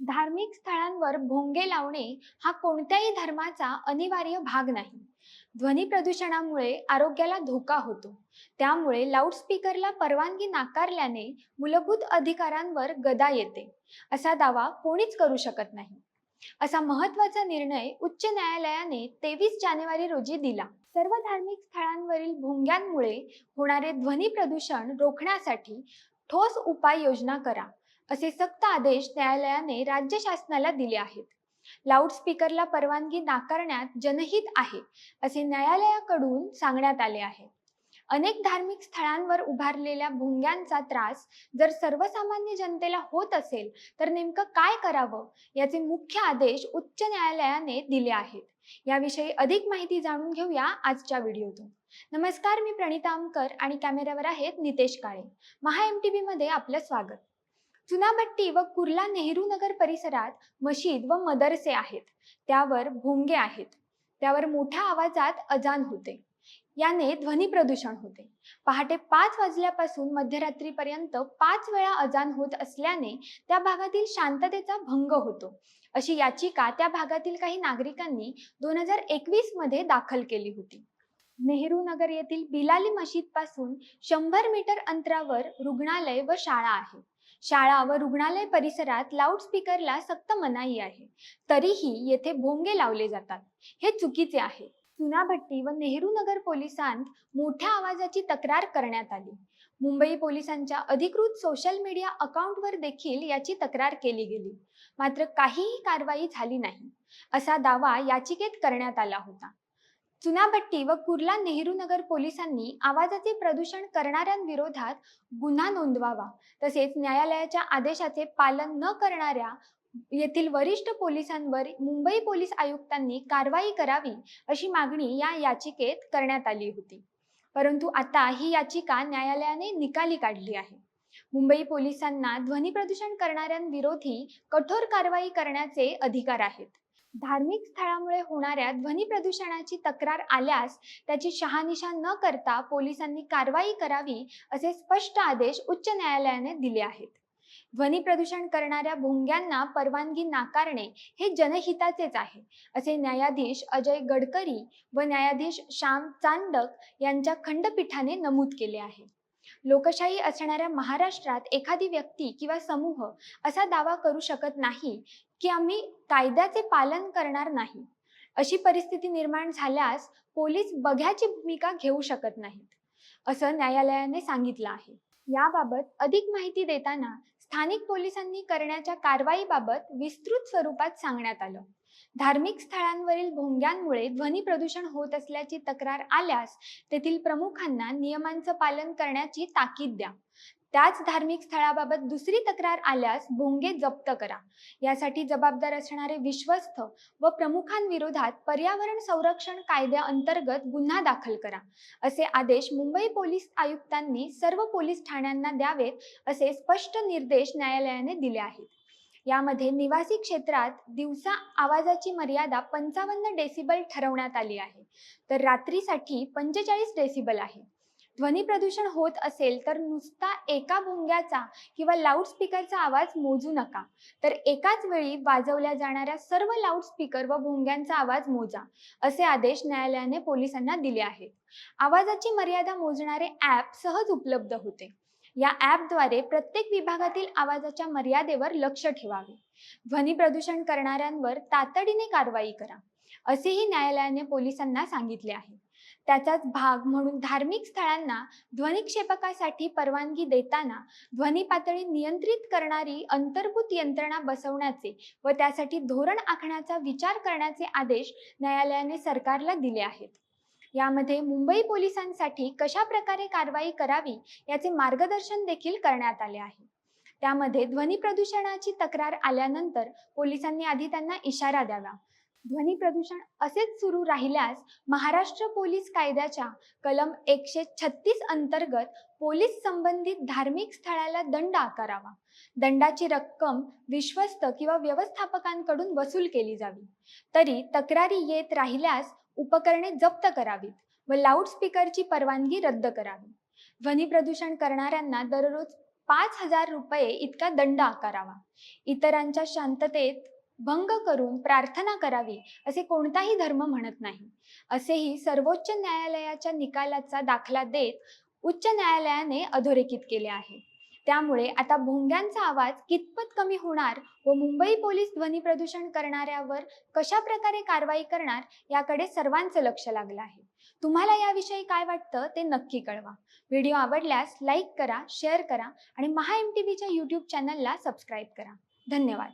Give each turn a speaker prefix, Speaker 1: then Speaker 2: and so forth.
Speaker 1: धार्मिक स्थळांवर भोंगे लावणे हा कोणत्याही धर्माचा अनिवार्य भाग नाही. ध्वनी प्रदूषणामुळे आरोग्याला धोका होतो. त्यामुळे लाऊडस्पीकरला परवानगी नाकारल्याने मूलभूत अधिकारांवर गदा येते. असा दावा कोणीच करू शकत नाही. असा महत्त्वाचा निर्णय उच्च न्यायालयाने तेवीस जानेवारी रोजी दिला. सर्व धार्मिक स्थळांवरील भोंग्यांमुळे होणारे ध्वनी प्रदूषण रोखण्यासाठी ठोस उपाययोजना करा. असे सक्त आदेश न्यायालयाने राज्य शासनाला दिले आहेत. लाऊडस्पीकरला परवानगी नाकारण्यात जनहित आहे असे न्यायालयाकडून सांगण्यात आले आहे. अनेक धार्मिक स्थळांवर उभारलेल्या भुंग्यांचा त्रास जर सर्वसामान्य जनतेला होत असेल तर नेमकं काय करावं? याचे मुख्य आदेश उच्च न्यायालयाने दिले आहेत. याविषयी अधिक माहिती जाणून घेऊया आजच्या व्हिडिओतून. नमस्कार मी प्रणिता आमकर आणि कॅमेऱ्यावर आहेत नितेश काळे. महा एम टी मध्ये आपलं स्वागत. चुनाभट्टी व कुर्ला नेहरू नगर परिसरात मशीद व मदरसे आहेत. त्यावर भोंगे आहेत. त्यावर मोठ्या आवाजात अजान होते. याने ध्वनी प्रदूषण होते. पहाटे पाच वाजल्यापासून मध्यरात्रीपर्यंत पाच वेळा अजान होत असल्याने त्या भागातील शांततेचा भंग होतो. अशी याचिका त्या भागातील काही नागरिकांनी दोन हजार एकवीसमध्ये दाखल केली होती. नेहरू नगर येथील बिलाली मशीदपासून शंभर मीटर अंतरावर रुग्णालय व शाळा आहे. शाळा व रुग्णालय परिसरात लाऊडस्पीकरला सक्त मनाई आहे. तरीही येथे भोंगे लावले जातात. हे चुकीचे आहे. चुनाभट्टी व नेहरू नगर पोलिसांत मोठ्या आवाजाची तक्रार करण्यात आली. मुंबई पोलिसांच्या अधिकृत सोशल मीडिया अकाउंटवर देखील याची तक्रार केली गेली. मात्र काहीही कारवाई झाली नाही. असा दावा याचिकेत करण्यात आला होता. चुनाभट्टी व कुर्ला नेहरू नगर पोलिसांनी आवाजाचे प्रदूषण करणाऱ्यांविरोधात गुन्हा नोंदवावा. तसेच न्यायालयाच्या आदेशाचे पालन न करणाऱ्या येथील वरिष्ठ पोलिसांवर मुंबई पोलीस आयुक्तांनी कारवाई करावी अशी मागणी या याचिकेत करण्यात आली होती. परंतु आता ही याचिका न्यायालयाने निकाली काढली आहे. मुंबई पोलिसांना ध्वनी प्रदूषण करणाऱ्यांविरोधी कठोर कारवाई करण्याचे अधिकार आहेत. धार्मिक स्थळामुळे होणाऱ्या ध्वनी प्रदूषणाची तक्रार आल्यास त्याची शहानिशा न करता पोलिसांनी कारवाई करावी असे स्पष्ट आदेश उच्च न्यायालयाने दिले आहेत. ध्वनी प्रदूषण करणाऱ्या भोंग्यांना परवानगी नाकारणे हे जनहिताचेच आहे असे न्यायाधीश अजय गडकरी व न्यायाधीश श्याम चांदक यांच्या खंडपीठाने नमूद केले आहे. लोकशाही असणाऱ्या महाराष्ट्रात एखादी व्यक्ती किंवा समूह असा दावा करू शकत नाही की आम्ही कायद्याचे पालन करणार नाही. अशी परिस्थिती निर्माण झाल्यास पोलीस बघ्याची भूमिका घेऊ शकत नाहीत असं न्यायालयाने सांगितलं आहे. याबाबत अधिक माहिती देताना स्थानिक पोलिसांनी करण्याच्या कारवाईबाबत विस्तृत स्वरूपात सांगण्यात आलं. धार्मिक स्थळांवरील भोंग्यांमुळे ध्वनी प्रदूषण होत असल्याची तक्रार आल्यास तेथील प्रमुखांना नियमांचं पालन करण्याची ताकीद द्या. त्याच धार्मिक स्थळाबाबत दुसरी तक्रार आल्यास भोंगे जप्त करा. यासाठी जबाबदार असणारे विश्वस्त व प्रमुखांविरोधात पर्यावरण संरक्षण कायद्याअंतर्गत गुन्हा दाखल करा. असे आदेश मुंबई पोलीस आयुक्तांनी सर्व पोलीस ठाण्यांना द्यावेत असे स्पष्ट निर्देश न्यायालयाने दिले आहेत. यामध्ये निवासी क्षेत्रात दिवसा आवाजाची मर्यादा पंचावन्न डेसिबल ठरवण्यात आली आहे. तर रात्रीसाठी पंचेचाळीस डेसिबल आहे. ध्वनी प्रदूषण होत असेल तर नुसता एका भोंग्याचा किंवा लाऊडस्पीकरचा आवाज मोजू नका. तर एकाच वेळी वाजवल्या जाणाऱ्या सर्व लाऊडस्पीकर व भोंग्यांचा आवाज मोजा असे आदेश न्यायालयाने पोलिसांना दिले आहेत. आवाजाची मर्यादा मोजणारे ॲप सहज उपलब्ध होते. या ॲपद्वारे प्रत्येक विभागातील आवाजाच्या मर्यादेवर लक्ष ठेवावे. ध्वनी प्रदूषण करणाऱ्यांवर तातडीने कारवाई करा असेही न्यायालयाने पोलिसांना सांगितले आहे. त्याचाच भाग म्हणून धार्मिक स्थळांना ध्वनिक्षेपकासाठी परवानगी देताना ध्वनी पातळी नियंत्रित करणारी अंतर्भूत यंत्रणा बसवण्याचे व त्यासाठी धोरण आखण्याचा विचार करण्याचे आदेश न्यायालयाने सरकारला दिले आहेत. यामध्ये मुंबई पोलिसांसाठी कशा प्रकारे कारवाई करावी याचे मार्गदर्शन देखील करण्यात आले आहे. त्यामध्ये ध्वनी प्रदूषणाची तक्रार आल्यानंतर पोलिसांनी आधी त्यांना इशारा द्यावा. ध्वनी प्रदूषण असेच सुरू राहिल्यास महाराष्ट्र पोलीस कायद्याच्या कलम एकशे छत्तीस अंतर्गत पोलीस संबंधित धार्मिक स्थळाला दंड आकारावा. दंडाची रक्कम विश्वस्त किंवा व्यवस्थापकांकडून वसूल केली जावी. तरी तक्रारी येत राहिल्यास उपकरणे जप्त करावीत व लाऊडस्पीकरची परवानगी रद्द करावी. ध्वनी प्रदूषण करणाऱ्यांना दररोज पाच हजार रुपये इतका दंड आकारावा. इतरांच्या शांततेत भंग करून प्रार्थना करावी असे कोणताही धर्म म्हणत नाही. असेही सर्वोच्च न्यायालयाच्या निकालाचा दाखला देत उच्च न्यायालयाने अधोरेखित केले आहे. त्यामुळे आता भोंग्यांचा आवाज कितपत कमी होणार व मुंबई पोलीस ध्वनी प्रदूषण करणाऱ्यावर कशा प्रकारे कारवाई करणार याकडे सर्वांचं लक्ष लागलं आहे. तुम्हाला याविषयी काय वाटतं ते नक्की कळवा. व्हिडिओ आवडल्यास लाईक करा शेअर करा आणि महा एम टी व्हीच्या यूट्यूब चॅनलला सबस्क्राईब करा. धन्यवाद.